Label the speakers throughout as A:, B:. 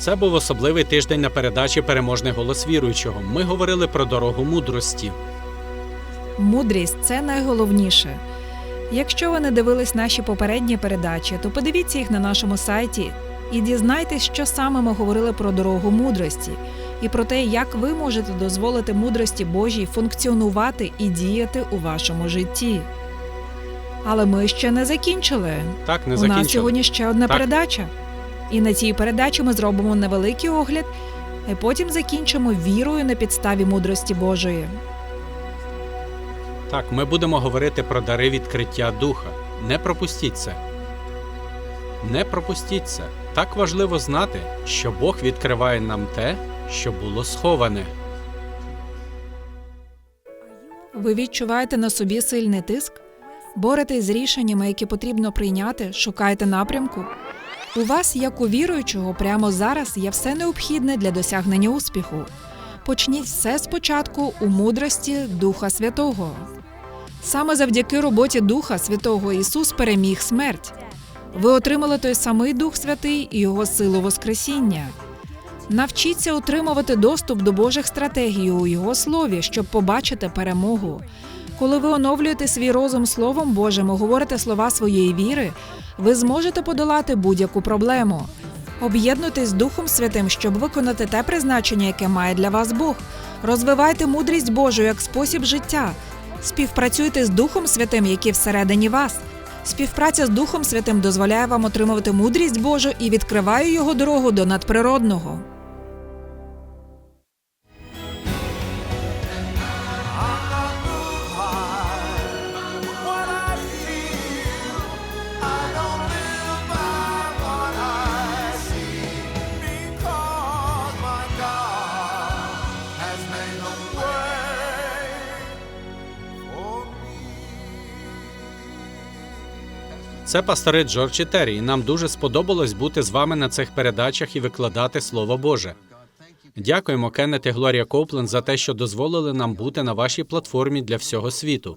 A: Це був особливий тиждень на передачі Переможний голос віруючого. Ми говорили про дорогу мудрості.
B: Мудрість це найголовніше. Якщо ви не дивились наші попередні передачі, то подивіться їх на нашому сайті і дізнайтесь, що саме ми говорили про дорогу мудрості і про те, як ви можете дозволити мудрості Божій функціонувати і діяти у вашому житті. Але ми ще не закінчили.
A: Так, не
B: у
A: закінчили.
B: нас сьогодні ще одна
A: Так.
B: передача. І на цій передачі ми зробимо невеликий огляд, і потім закінчимо вірою на підставі мудрості Божої.
A: Так, ми будемо говорити про дари відкриття духа. Не пропустіть це. Не пропустіть це. Так важливо знати, що Бог відкриває нам те, що було сховане.
B: Ви відчуваєте на собі сильний тиск? Боретесь з рішеннями, які потрібно прийняти, шукаєте напрямку? У вас, як у віруючого, прямо зараз є все необхідне для досягнення успіху. Почніть все спочатку у мудрості Духа Святого. Саме завдяки роботі Духа Святого Ісус переміг смерть. Ви отримали той самий Дух Святий і Його силу Воскресіння. Навчіться отримувати доступ до Божих стратегій у Його слові, щоб побачити перемогу. Коли ви оновлюєте свій розум Словом Божим і говорите слова своєї віри, ви зможете подолати будь-яку проблему. Об'єднуйтесь з Духом Святим, щоб виконати те призначення, яке має для вас Бог. Розвивайте мудрість Божу як спосіб життя. Співпрацюйте з Духом Святим, який всередині вас. Співпраця з Духом Святим дозволяє вам отримувати мудрість Божу і відкриває його дорогу до надприродного.
A: Це пастори Джордж Террі, і нам дуже сподобалось бути з вами на цих передачах і викладати Слово Боже. Дякуємо, Кеннет і Глорія Коупленд, за те, що дозволили нам бути на вашій платформі для всього світу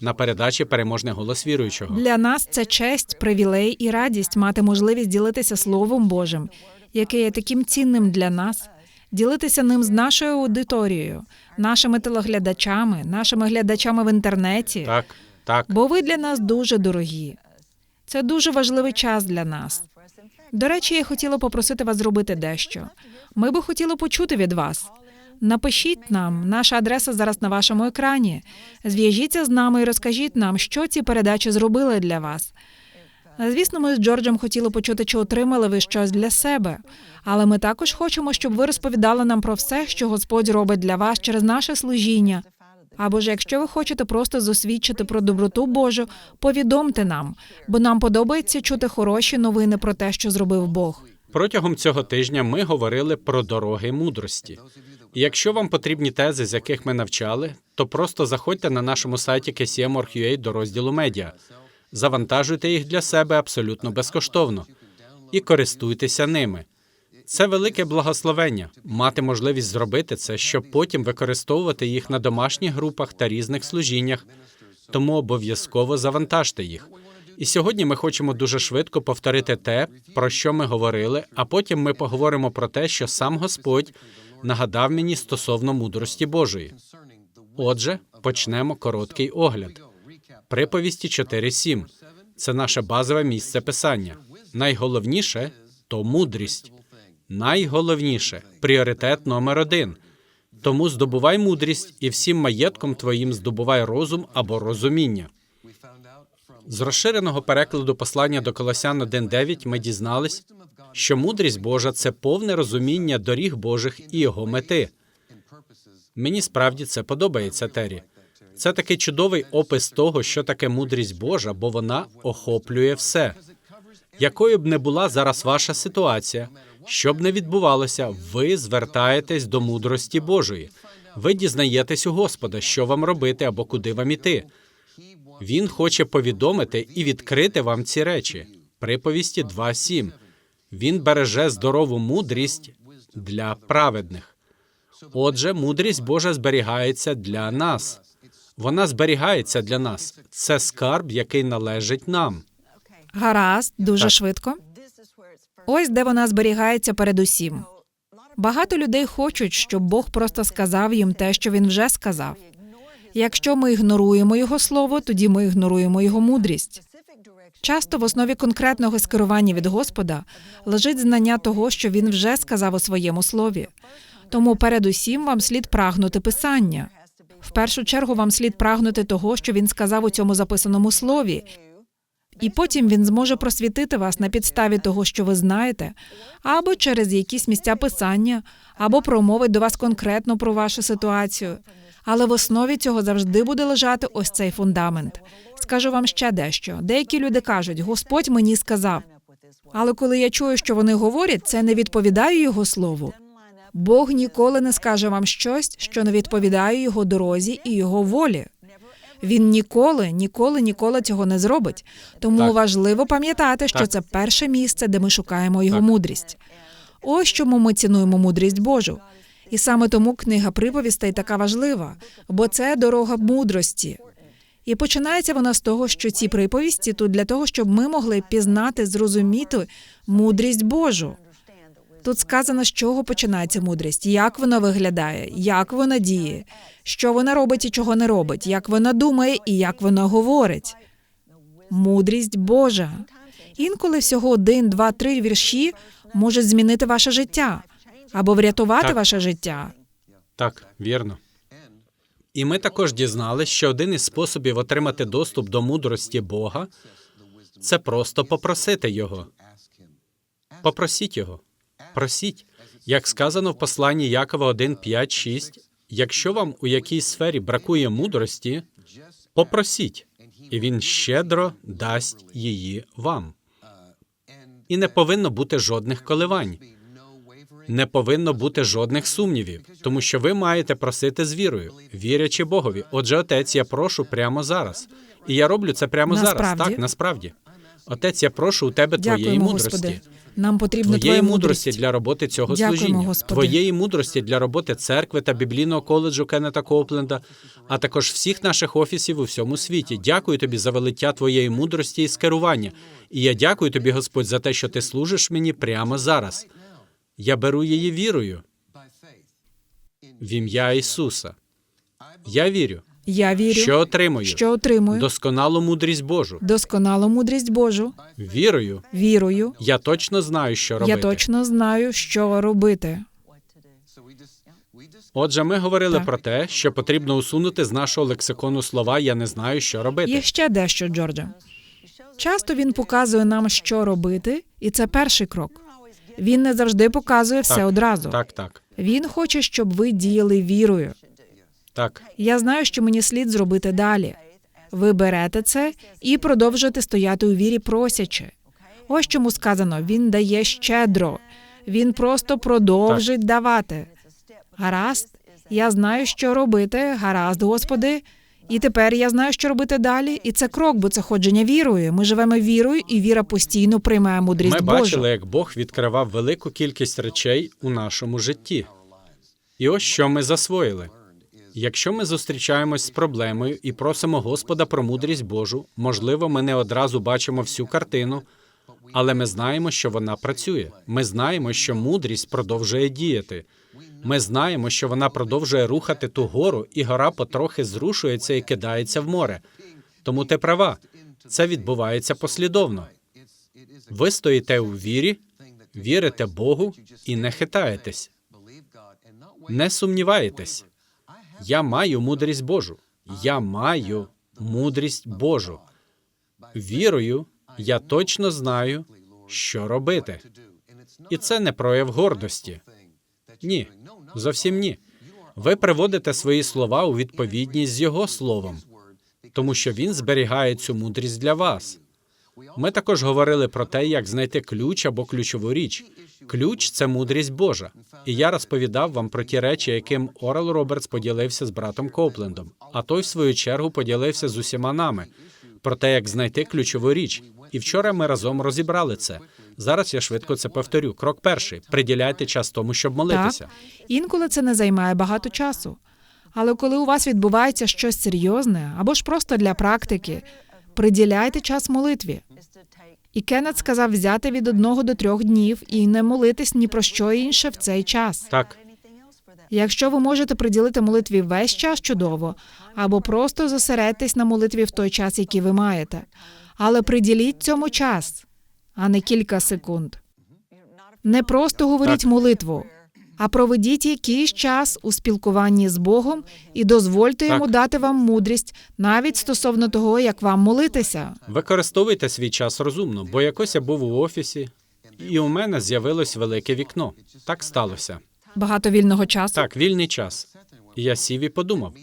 A: на передачі Переможний голос віруючого.
B: Для нас це честь, привілей і радість мати можливість ділитися Словом Божим, яке є таким цінним для нас, ділитися ним з нашою аудиторією, нашими телеглядачами, нашими глядачами в інтернеті.
A: Так, так.
B: Бо ви для нас дуже дорогі. Це дуже важливий час для нас. До речі, я хотіла попросити вас зробити дещо. Ми би хотіли почути від вас. Напишіть нам, наша адреса зараз на вашому екрані. Зв'яжіться з нами і розкажіть нам, що ці передачі зробили для вас. Звісно, ми з Джорджем хотіли почути, чи отримали ви щось для себе. Але ми також хочемо, щоб ви розповідали нам про все, що Господь робить для вас через наше служіння. Або ж якщо ви хочете просто засвідчити про доброту Божу, повідомте нам, бо нам подобається чути хороші новини про те, що зробив Бог.
A: Протягом цього тижня ми говорили про дороги мудрості. Якщо вам потрібні тези, з яких ми навчали, то просто заходьте на нашому сайті KCM.org.ua до розділу медіа, завантажуйте їх для себе абсолютно безкоштовно і користуйтеся ними. Це велике благословення мати можливість зробити це, щоб потім використовувати їх на домашніх групах та різних служіннях. Тому обов'язково завантажте їх. І сьогодні ми хочемо дуже швидко повторити те, про що ми говорили, а потім ми поговоримо про те, що сам Господь нагадав мені стосовно мудрості Божої. Отже, почнемо короткий огляд. Приповісті 4.7. Це наше базове місце писання. Найголовніше то мудрість. Найголовніше пріоритет номер один. Тому здобувай мудрість і всім маєтком твоїм здобувай розум або розуміння. З розширеного перекладу послання до Колосян 1.9 ми дізнались, що мудрість Божа це повне розуміння доріг Божих і його мети. Мені справді це подобається, Террі. Це такий чудовий опис того, що таке мудрість Божа, бо вона охоплює все. Якою б не була зараз ваша ситуація, що б не відбувалося, ви звертаєтесь до мудрості Божої. Ви дізнаєтесь у Господа, що вам робити або куди вам іти. Він хоче повідомити і відкрити вам ці речі. Приповісті 2.7. Він береже здорову мудрість для праведних. Отже, мудрість Божа зберігається для нас. Вона зберігається для нас. Це скарб, який належить нам.
B: Гаразд, дуже
A: Так.
B: швидко. Ось де вона зберігається передусім. Багато людей хочуть, щоб Бог просто сказав їм те, що він вже сказав. Якщо ми ігноруємо його слово, тоді ми ігноруємо його мудрість. Часто в основі конкретного скерування від Господа лежить знання того, що він вже сказав у своєму слові. Тому передусім вам слід прагнути писання. В першу чергу вам слід прагнути того, що він сказав у цьому записаному слові, і потім він зможе просвітити вас на підставі того, що ви знаєте, або через якісь місця писання, або промовить до вас конкретно про вашу ситуацію. Але в основі цього завжди буде лежати ось цей фундамент. Скажу вам ще дещо. Деякі люди кажуть: Господь мені сказав. Але коли я чую, що вони говорять, це не відповідає його слову. Бог ніколи не скаже вам щось, що не відповідає його дорозі і його волі. Він ніколи, ніколи, ніколи цього не зробить. Тому
A: Так.
B: важливо пам'ятати, що
A: Так.
B: це перше місце, де ми шукаємо його
A: Так.
B: мудрість. Ось чому ми цінуємо мудрість Божу. І саме тому книга приповістей така важлива, бо це дорога мудрості. І починається вона з того, що ці приповісті тут для того, щоб ми могли пізнати, зрозуміти мудрість Божу. Тут сказано, з чого починається мудрість, як вона виглядає, як вона діє, що вона робить і чого не робить, як вона думає і як вона говорить. Мудрість Божа. Інколи всього один, два, три вірші можуть змінити ваше життя або врятувати
A: Так.
B: ваше життя.
A: Так, вірно. І ми також дізналися, що один із способів отримати доступ до мудрості Бога це просто попросити його. Попросіть його. Просіть. Як сказано в посланні Якова 1, 5, 6, якщо вам у якійсь сфері бракує мудрості, попросіть, і він щедро дасть її вам. І не повинно бути жодних коливань. Не повинно бути жодних сумнівів, тому що ви маєте просити з вірою, вірячи Богові. Отже, отець, я прошу прямо зараз. І я роблю це прямо
B: Насправді?
A: зараз. Так, насправді. Отець, я прошу у тебе твоєї мудрості.
B: Господи. Нам потрібна
A: Твоєї
B: твоя
A: мудрості
B: мудрість.
A: для роботи цього
B: Дякуємо,
A: служіння,
B: Господи.
A: твоєї мудрості для роботи церкви та біблійного коледжу Кеннета Копленда, а також всіх наших офісів у всьому світі. Дякую тобі за велиття твоєї мудрості і скерування. І я дякую тобі, Господь, за те, що ти служиш мені прямо зараз. Я беру її вірою в ім'я Ісуса. Я вірю,
B: Я вірю,
A: що отримую
B: що отримую
A: досконалу мудрість Божу.
B: досконалу мудрість Божу,
A: Вірою,
B: вірою.
A: я точно знаю, що робити.
B: Я точно знаю, що робити.
A: Отже, ми говорили
B: Так.
A: про те, що потрібно усунути з нашого лексикону слова Я не знаю, що робити.
B: Є ще дещо, Джордже. Часто він показує нам, що робити, і це перший крок. Він не завжди показує все
A: Так,
B: одразу.
A: Так, так,
B: Він хоче, щоб ви діяли вірою.
A: Так.
B: Я знаю, що мені слід зробити далі. Ви берете це і продовжуєте стояти у вірі, просячи. Ось чому сказано: він дає щедро. Він просто продовжить давати. Гаразд, я знаю, що робити. Гаразд, Господи. І тепер я знаю, що робити далі. І це крок, бо це ходження вірою. Ми живемо вірою, і віра постійно приймає мудрість
A: Ми
B: Божу.
A: бачили, як Бог відкривав велику кількість речей у нашому житті. І ось що ми засвоїли. Якщо ми зустрічаємось з проблемою і просимо Господа про мудрість Божу, можливо, ми не одразу бачимо всю картину, але ми знаємо, що вона працює. Ми знаємо, що мудрість продовжує діяти. Ми знаємо, що вона продовжує рухати ту гору, і гора потрохи зрушується і кидається в море. Тому ти права, це відбувається послідовно. Ви стоїте у вірі, вірите Богу і не хитаєтесь, не сумніваєтесь. Я маю мудрість Божу. Я маю мудрість Божу. Вірою я точно знаю, що робити. І це не прояв гордості. Ні, зовсім ні. Ви приводите свої слова у відповідність з його словом, тому що він зберігає цю мудрість для вас. Ми також говорили про те, як знайти ключ або ключову річ. Ключ це мудрість Божа. І я розповідав вам про ті речі, яким Орел Робертс поділився з братом Коплендом, а той, в свою чергу, поділився з усіма нами про те, як знайти ключову річ. І вчора ми разом розібрали це. Зараз я швидко це повторю. Крок перший: приділяйте час тому, щоб молитися.
B: Так, інколи це не займає багато часу. Але коли у вас відбувається щось серйозне або ж просто для практики, приділяйте час молитві. І Кеннет сказав взяти від одного до трьох днів і не молитись ні про що інше в цей час.
A: Так,
B: Якщо ви можете приділити молитві весь час, чудово, або просто зосередьтесь на молитві в той час, який ви маєте. Але приділіть цьому час, а не кілька секунд. Не просто говоріть
A: Так.
B: молитву, а проведіть якийсь час у спілкуванні з Богом і дозвольте йому
A: Так.
B: дати вам мудрість навіть стосовно того, як вам молитися.
A: використовуйте свій час розумно, бо якось я був у офісі, і у мене з'явилось велике вікно. Так сталося.
B: Багато вільного часу.
A: Так, вільний час. І я сів і подумав.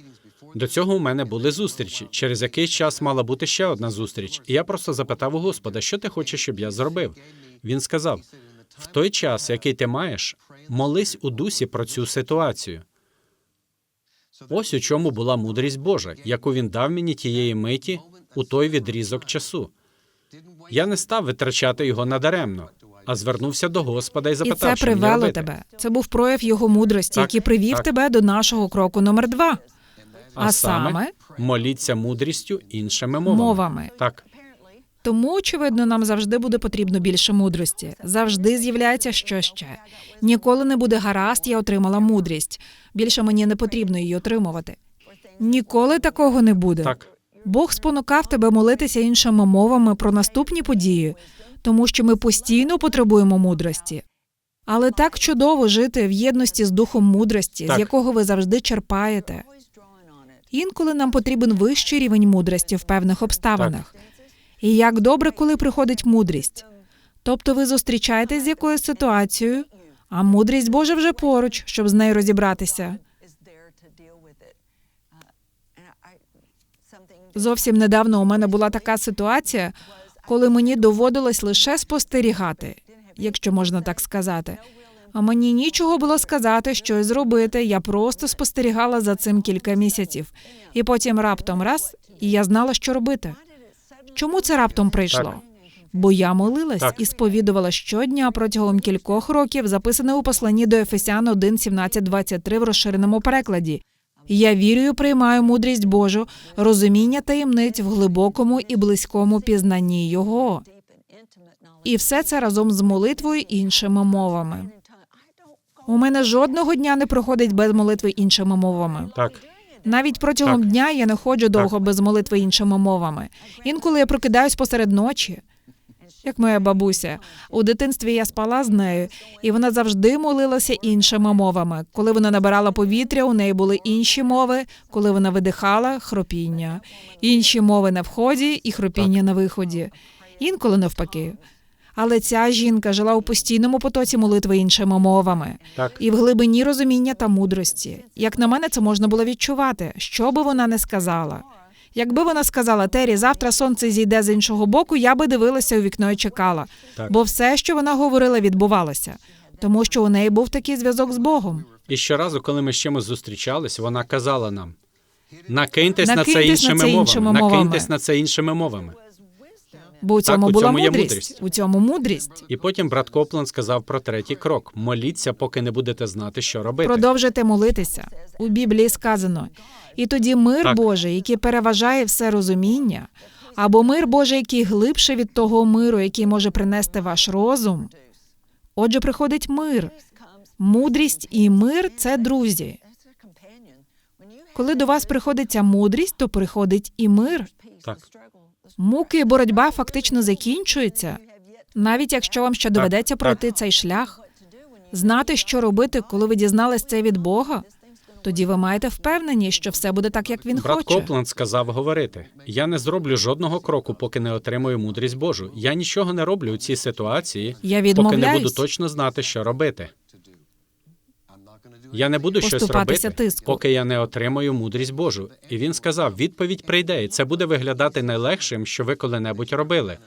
A: До цього у мене були зустрічі. Через якийсь час мала бути ще одна зустріч. І я просто запитав у Господа, що ти хочеш, щоб я зробив. Він сказав: в той час, який ти маєш, молись у дусі про цю ситуацію. Ось у чому була мудрість Божа, яку він дав мені тієї миті у той відрізок часу. Я не став витрачати його надаремно, а звернувся до Господа і
B: І
A: запитав,
B: це
A: що мені
B: привело
A: робити.
B: тебе. Це був прояв його мудрості,
A: Так,
B: який привів
A: так.
B: тебе до нашого кроку номер два.
A: А,
B: А
A: саме? моліться мудрістю іншими мовами.
B: Мовами.
A: Так,
B: Тому, очевидно, нам завжди буде потрібно більше мудрості. Завжди з'являється що ще. Ніколи не буде гаразд, я отримала мудрість. Більше мені не потрібно її отримувати. Ніколи такого не буде.
A: так,
B: Бог спонукав тебе молитися іншими мовами про наступні події, тому що ми постійно потребуємо мудрості. Але так чудово жити в єдності з духом мудрості,
A: Так.
B: з якого ви завжди черпаєте. Інколи нам потрібен вищий рівень мудрості в певних обставинах. І як добре, коли приходить мудрість. Тобто ви зустрічаєтесь з якоюсь ситуацією, а мудрість Божа вже поруч, щоб з нею розібратися. Зовсім недавно у мене була така ситуація, коли мені доводилось лише спостерігати, якщо можна так сказати. А мені нічого було сказати, щось зробити. Я просто спостерігала за цим кілька місяців, і потім раптом раз, і я знала, що робити. Чому це раптом прийшло? Бо я молилась
A: Так.
B: і сповідувала щодня протягом кількох років, записане у посланні до Ефесян 1, 17, 23 в розширеному перекладі. Я вірю, і приймаю мудрість Божу, розуміння таємниць в глибокому і близькому пізнанні Його. І все це разом з молитвою іншими мовами. У мене жодного дня не проходить без молитви іншими мовами.
A: так.
B: Навіть протягом
A: Так.
B: дня я не ходжу довго без молитви іншими мовами. Інколи я прокидаюсь посеред ночі. Як моя бабуся, у дитинстві я спала з нею, і вона завжди молилася іншими мовами. Коли вона набирала повітря, у неї були інші мови. Коли вона видихала хропіння, інші мови на вході і хропіння на виході. Інколи навпаки. Але ця жінка жила у постійному потоці молитви іншими мовами
A: Так.
B: і в глибині розуміння та мудрості. Як на мене, це можна було відчувати, що би вона не сказала. Якби вона сказала Тері, завтра сонце зійде з іншого боку, я би дивилася у вікно і чекала.
A: Так.
B: Бо все, що вона говорила, відбувалося, тому що у неї був такий зв'язок з Богом.
A: І щоразу, коли ми з чимось зустрічались, вона казала нам: накиньтесь, на це
B: Накиньтесь на
A: іншими мовами.
B: іншими мовами.
A: Накиньтесь на це іншими мовами.
B: Бо у цьому
A: у
B: була
A: цьому є
B: мудрість.
A: мудрість.
B: У цьому мудрість.
A: І потім брат Копланд сказав про третій крок: моліться, поки не будете знати, що робити.
B: Продовжуйте молитися. У Біблії сказано: і тоді мир
A: Так.
B: Божий, який переважає все розуміння, або мир Божий, який глибше від того миру, який може принести ваш розум. Отже, приходить мир. Мудрість і мир це друзі. Коли до вас приходить ця мудрість, то приходить і мир.
A: Так.
B: Муки і боротьба фактично закінчуються, навіть якщо вам ще доведеться пройти цей шлях. Знати, що робити, коли ви дізнались це від Бога, тоді ви маєте впевненість, що все буде так, як він
A: Брат
B: хоче.
A: Копланд сказав говорити: я не зроблю жодного кроку, поки не отримую мудрість Божу. Я нічого не роблю у цій ситуації,
B: Я
A: поки не буду точно знати, що робити. Я не буду щось робити,
B: тиску.
A: поки я не отримаю мудрість Божу. І він сказав: відповідь прийде, і це буде виглядати найлегшим, що ви коли-небудь робили.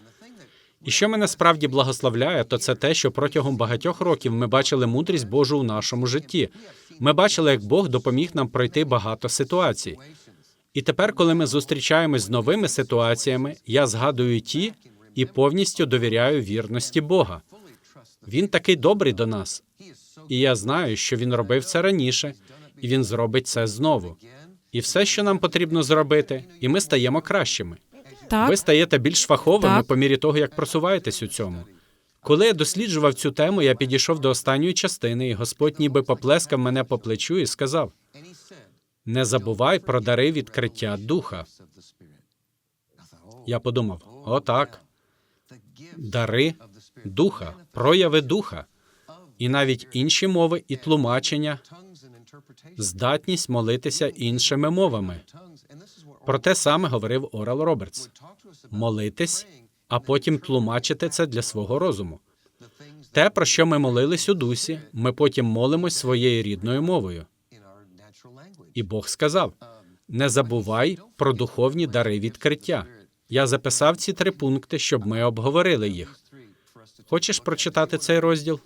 A: І що мене справді благословляє, то це те, що протягом багатьох років ми бачили мудрість Божу у нашому житті. Ми бачили, як Бог допоміг нам пройти багато ситуацій. І тепер, коли ми зустрічаємось з новими ситуаціями, я згадую ті і повністю довіряю вірності Бога. Він такий добрий до нас, і я знаю, що він робив це раніше, і він зробить це знову. І все, що нам потрібно зробити, і ми стаємо кращими.
B: Так.
A: Ви стаєте більш фаховими
B: Так.
A: по мірі того, як просуваєтесь у цьому. Коли я досліджував цю тему, я підійшов до останньої частини, і Господь ніби поплескав мене по плечу і сказав: Не забувай про дари відкриття духа. Я подумав: отак, дари духа, прояви духа, і навіть інші мови і тлумачення, здатність молитися іншими мовами. Про те саме говорив Орал Робертс: молитись, а потім тлумачити це для свого розуму. Те, про що ми молились у дусі, ми потім молимось своєю рідною мовою. І Бог сказав: не забувай про духовні дари відкриття. Я записав ці три пункти, щоб ми обговорили їх. Хочеш прочитати цей розділ?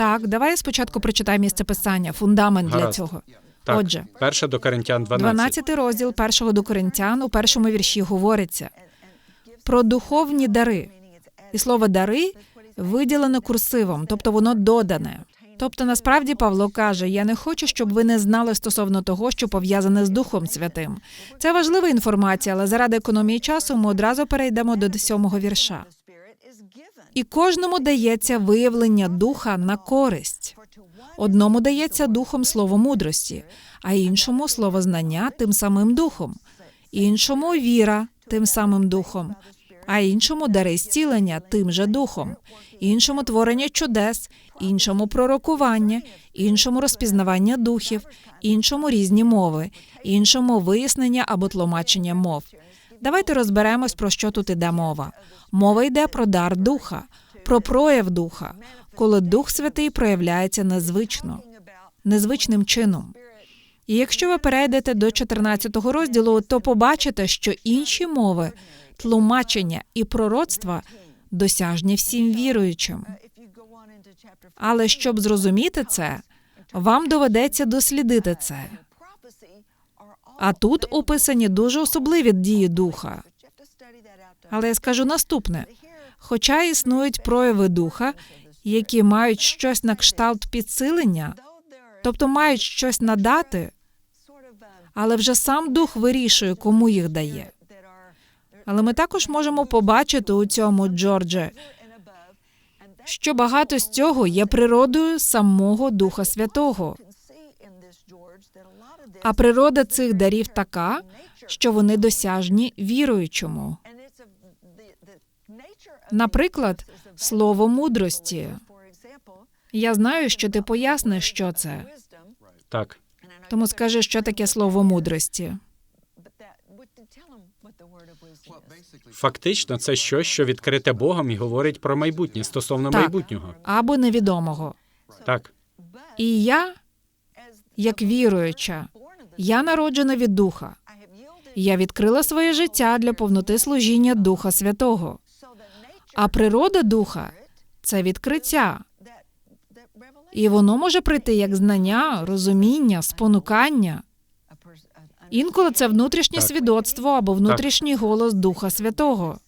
B: Так, давай я спочатку прочитаю місце писання, фундамент для цього.
A: Так,
B: Отже,
A: перше до Коринтян 12.
B: 12 розділ першого до Коринтян у першому вірші говориться про духовні дари. І слово дари виділено курсивом, тобто воно додане. Тобто, насправді Павло каже: Я не хочу, щоб ви не знали стосовно того, що пов'язане з Духом Святим. Це важлива інформація, але заради економії часу ми одразу перейдемо до сьомого вірша. І кожному дається виявлення духа на користь. Одному дається духом слово мудрості, а іншому слово знання тим самим духом, іншому віра тим самим духом, а іншому дари зцілення тим же духом, іншому творення чудес, іншому пророкування, іншому розпізнавання духів, іншому різні мови, іншому вияснення або тлумачення мов. Давайте розберемось, про що тут іде мова. Мова йде про дар духа, про прояв духа, коли Дух Святий проявляється незвично, незвичним чином. І якщо ви перейдете до 14 розділу, то побачите, що інші мови, тлумачення і пророцтва досяжні всім віруючим. Але щоб зрозуміти це, вам доведеться дослідити це. А тут описані дуже особливі дії духа. Але я скажу наступне: хоча існують прояви духа, які мають щось на кшталт підсилення, тобто мають щось надати, але вже сам дух вирішує, кому їх дає. Але ми також можемо побачити у цьому Джордже, що багато з цього є природою самого Духа Святого. А природа цих дарів така, що вони досяжні віруючому. Наприклад, слово мудрості. Я знаю, що ти поясниш, що це.
A: Так,
B: Тому скажи, що таке слово мудрості.
A: фактично, це щось, що відкрите Богом і говорить про майбутнє стосовно
B: Так.
A: майбутнього.
B: або невідомого.
A: Так,
B: І я, як віруюча, я народжена від духа. Я відкрила своє життя для повноти служіння Духа Святого. А природа духа це відкриття, і воно може прийти як знання, розуміння, спонукання. Інколи це внутрішнє
A: Так.
B: свідоцтво або внутрішній голос Духа Святого.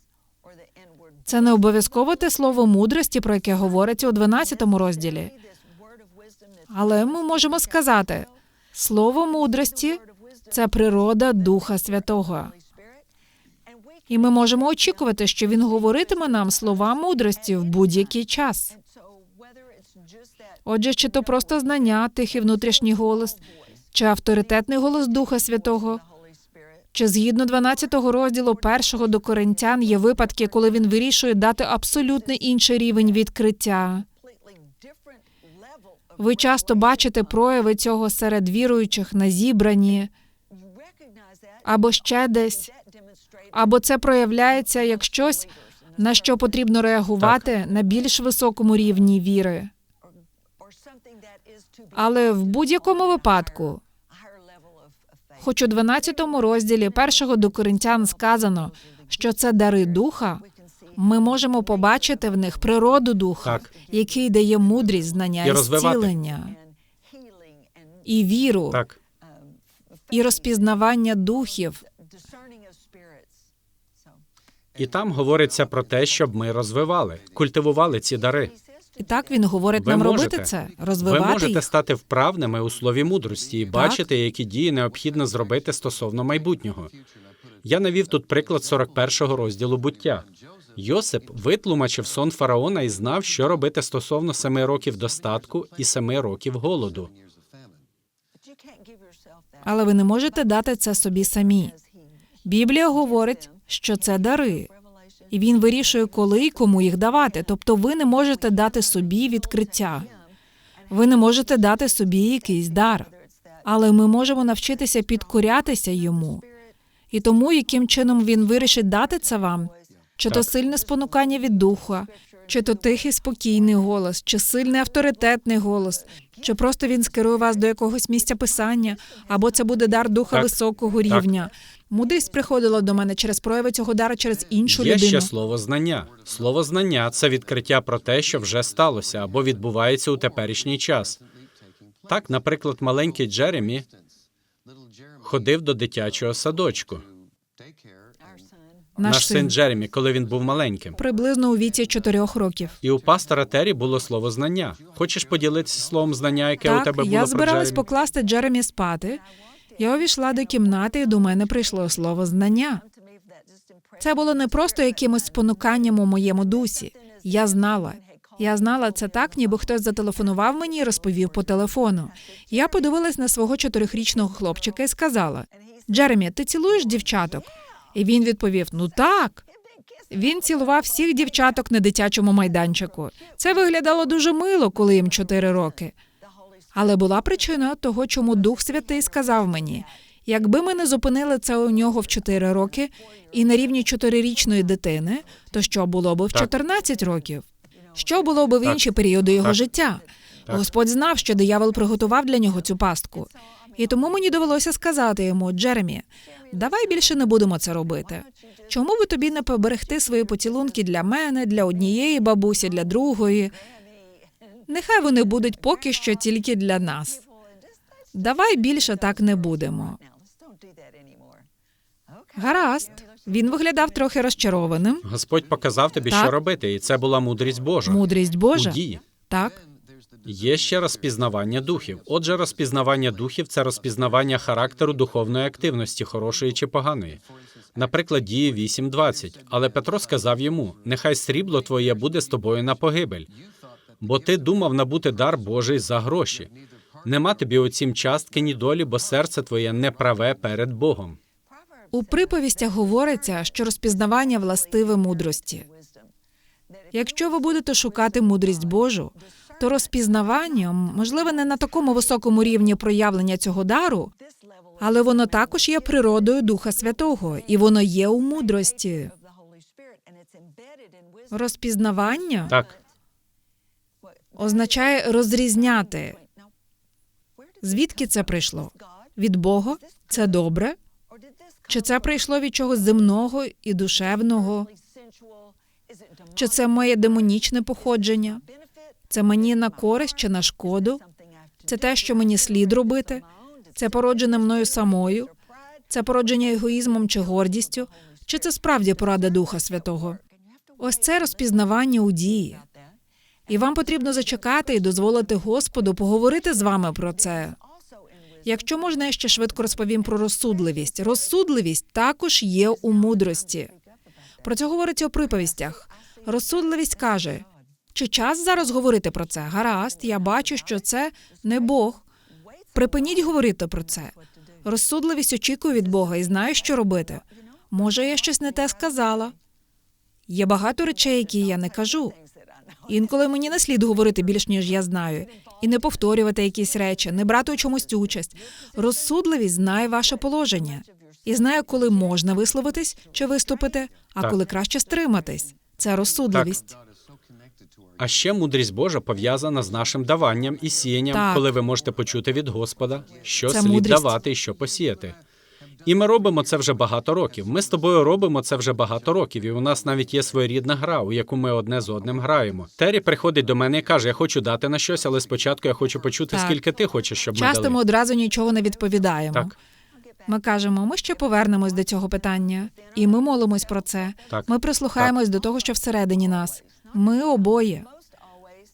B: Це не обов'язково те слово мудрості, про яке говориться у 12 розділі. Але ми можемо сказати: слово мудрості це природа Духа Святого. І ми можемо очікувати, що він говоритиме нам слова мудрості в будь-який час. Отже, чи то просто знання, тихий внутрішній голос, чи авторитетний голос Духа Святого, чи згідно 12 розділу першого до Коринтян є випадки, коли він вирішує дати абсолютно інший рівень відкриття. Ви часто бачите прояви цього серед віруючих на зібранні. Або ще десь, або це проявляється як щось, на що потрібно реагувати на більш високому рівні віри. Але в будь-якому випадку, хоч у 12 розділі першого до Коринтян сказано, що це дари духа, ми можемо побачити в них природу духа,
A: Так.
B: який дає мудрість, знання
A: І
B: і зцілення, і віру,
A: так.
B: і розпізнавання духів.
A: І там говориться про те, щоб ми розвивали, культивували ці дари.
B: І так він говорить
A: Ви
B: нам
A: можете.
B: робити це,
A: Ви
B: розвивати
A: можете
B: їх.
A: стати вправними у слові мудрості і бачити, які дії необхідно зробити стосовно майбутнього. Я навів тут приклад 41-го розділу буття. Йосип витлумачив сон фараона і знав, що робити стосовно семи років достатку і семи років голоду.
B: Але ви не можете дати це собі самі. Біблія говорить, що це дари, і він вирішує, коли і кому їх давати. Тобто, ви не можете дати собі відкриття. Ви не можете дати собі якийсь дар, але ми можемо навчитися підкорятися йому. І тому, яким чином він вирішить дати це вам, чи то сильне спонукання від духа, чи то тихий спокійний голос, чи сильний авторитетний голос, чи просто він скерує вас до якогось місця писання, або це буде дар духа
A: Так.
B: високого
A: Так.
B: рівня. Мудрість приходила до мене через прояви цього дара через іншу
A: Є
B: людину.
A: ще слово знання. Слово знання це відкриття про те, що вже сталося або відбувається у теперішній час. Так, наприклад, маленький Джеремі ходив до дитячого садочку.
B: Наш,
A: Наш син Джеремі, коли він був маленьким.
B: приблизно у віці чотирьох років.
A: І у пастора Тері було слово знання. Хочеш поділитися словом знання, яке у тебе було
B: я
A: про
B: збиралась
A: Джеремі?
B: покласти Джеремі спати. Я увійшла до кімнати, і до мене прийшло слово знання. Це було не просто якимось спонуканням у моєму дусі. Я знала. Я знала це так, ніби хтось зателефонував мені і розповів по телефону. Я подивилась на свого чотирьохрічного хлопчика і сказала: Джеремі, ти цілуєш дівчаток? І він відповів: Ну так. Він цілував всіх дівчаток на дитячому майданчику. Це виглядало дуже мило, коли їм чотири роки. Але була причина того, чому Дух Святий сказав мені: якби ми не зупинили це у нього в 4 роки і на рівні чотирирічної дитини, то що було б в
A: Так.
B: 14 років? Що було б в інші періоди його життя? Господь знав, що диявол приготував для нього цю пастку. І тому мені довелося сказати йому, Джеремі, давай більше не будемо це робити. Чому би тобі не поберегти свої поцілунки для мене, для однієї бабусі, для другої? Нехай вони будуть поки що тільки для нас. Давай більше так не будемо. Гаразд. Він виглядав трохи розчарованим.
A: Господь показав тобі,
B: Так.
A: що робити, і це була мудрість Божа.
B: Мудрість
A: У
B: Божа.
A: дії.
B: Так.
A: Є ще розпізнавання духів. Отже, розпізнавання духів це розпізнавання характеру духовної активності, хорошої чи поганої. Наприклад, дії 8.20. Але Петро сказав йому: нехай срібло твоє буде з тобою на погибель, бо ти думав набути дар Божий за гроші. Нема тобі оцім частки ні долі, бо серце твоє неправе перед Богом.
B: У приповістях говориться, що розпізнавання властиве мудрості. Якщо ви будете шукати мудрість Божу, то розпізнавання, можливо, не на такому високому рівні проявлення цього дару, але воно також є природою Духа Святого, і воно є у мудрості. Розпізнавання
A: Так,
B: означає розрізняти, звідки це прийшло? Від Бога це добре? Чи це прийшло від чогось земного і душевного? Чи це моє демонічне походження? Це мені на користь чи на шкоду? Це те, що мені слід робити? Це породжене мною самою? Це породження егоїзмом чи гордістю? Чи це справді порада Духа Святого? Ось це розпізнавання у дії. І вам потрібно зачекати і дозволити Господу поговорити з вами про це. Якщо можна, я ще швидко розповім про розсудливість. Розсудливість також є у мудрості. Про це говориться у приповістях. Розсудливість каже: чи час зараз говорити про це? Гаразд, я бачу, що це не Бог. Припиніть говорити про це. Розсудливість очікує від Бога і знає, що робити. Може, я щось не те сказала. Є багато речей, які я не кажу. Інколи мені не слід говорити більш ніж я знаю, і не повторювати якісь речі, не брати у чомусь участь. Розсудливість знає ваше положення і знає, коли можна висловитись чи виступити, а
A: Так.
B: коли краще стриматись. Це розсудливість.
A: А ще мудрість Божа пов'язана з нашим даванням і сіянням,
B: Так.
A: коли ви можете почути від Господа, що
B: Це
A: слід
B: мудрість.
A: давати і що посіяти. І ми робимо це вже багато років. Ми з тобою робимо це вже багато років, і у нас навіть є своєрідна гра, у яку ми одне з одним граємо. Террі приходить до мене і каже: Я хочу дати на щось, але спочатку я хочу почути,
B: Так.
A: скільки ти хочеш, щоб ми
B: Часто
A: дали.
B: ми одразу нічого не відповідаємо.
A: Так.
B: Ми кажемо, ми ще повернемось до цього питання, і ми молимось про це.
A: Так.
B: Ми прислухаємось до того, що всередині нас. Ми обоє.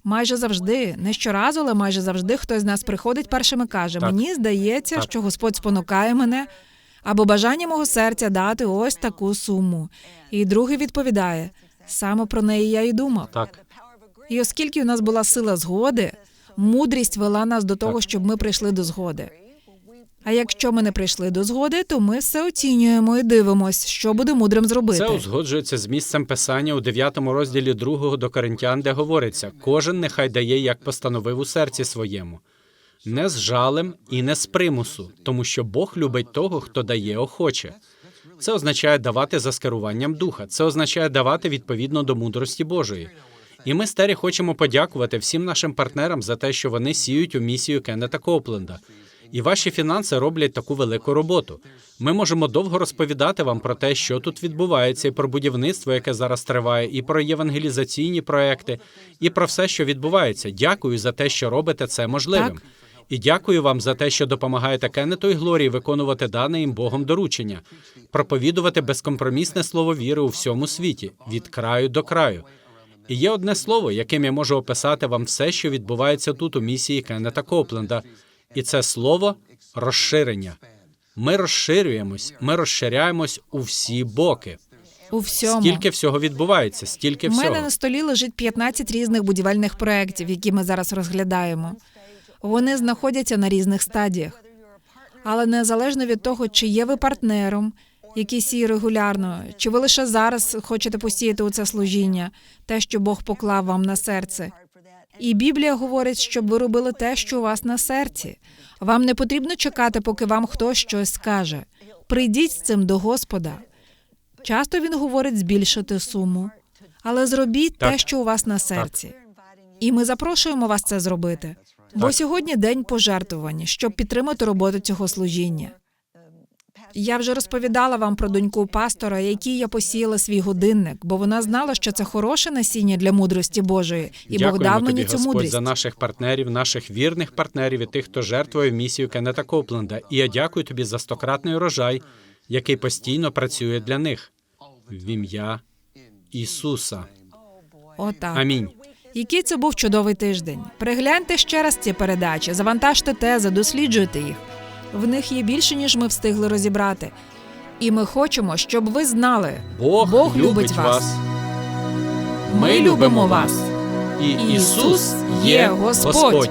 B: Майже завжди, не щоразу, але майже завжди хтось з нас приходить першим і каже:
A: Так.
B: Мені здається,
A: Так.
B: що Господь спонукає мене, Або бажання мого серця дати ось таку суму. І другий відповідає: саме про неї я й думав.
A: Так,
B: І оскільки у нас була сила згоди, мудрість вела нас до того, щоб ми прийшли до згоди. А якщо ми не прийшли до згоди, то ми все оцінюємо і дивимось, що буде мудрим зробити.
A: це узгоджується з місцем писання у 9 розділі 2 до Коринтян, де говориться: кожен нехай дає, як постановив у серці своєму, не з жалем і не з примусу, тому що Бог любить того, хто дає охоче. Це означає давати за скеруванням духа. Це означає давати відповідно до мудрості Божої. І ми з Тері хочемо подякувати всім нашим партнерам за те, що вони сіють у місію Кеннета Копленда. І ваші фінанси роблять таку велику роботу. Ми можемо довго розповідати вам про те, що тут відбувається, і про будівництво, яке зараз триває, і про євангелізаційні проекти, і про все, що відбувається. Дякую за те, що робите це можливим.
B: Так.
A: І дякую вам за те, що допомагаєте Кеннету і Глорії виконувати дане їм Богом доручення, проповідувати безкомпромісне слово віри у всьому світі від краю до краю. І є одне слово, яким я можу описати вам все, що відбувається тут у місії Кеннета Копленда, і це слово розширення. Ми розширюємось, ми розширяємось у всі боки.
B: У всьому.
A: Стільки всього відбувається, стільки
B: У мене на столі лежить 15 різних будівельних проєктів, які ми зараз розглядаємо. Вони знаходяться на різних стадіях. Але незалежно від того, чи є ви партнером, який сіє регулярно, чи ви лише зараз хочете посіяти у це служіння, те, що Бог поклав вам на серце. І Біблія говорить, щоб ви робили те, що у вас на серці. Вам не потрібно чекати, поки вам хтось щось скаже. Прийдіть з цим до Господа. Часто він говорить збільшити суму, але зробіть те, що у вас на серці. І ми запрошуємо вас це зробити. Бо сьогодні день пожертвувань, щоб підтримати роботу цього служіння. Я вже розповідала вам про доньку пастора, якій я посіяла свій годинник, бо вона знала, що це хороше насіння для мудрості Божої, і Бог дав мені цю
A: Господь,
B: мудрість.
A: за наших партнерів, наших вірних партнерів і тих, хто жертвує місію Кеннета Копленда. І я дякую тобі за стократний урожай, який постійно працює для них. В ім'я Ісуса.
B: Отак.
A: Амінь.
B: Який це був чудовий тиждень. Перегляньте ще раз ці передачі, завантажте тези, досліджуйте їх. В них є більше, ніж ми встигли розібрати. І ми хочемо, щоб ви знали,
A: Бог, любить вас.
B: Ми любимо вас.
A: І
B: Ісус є Господь.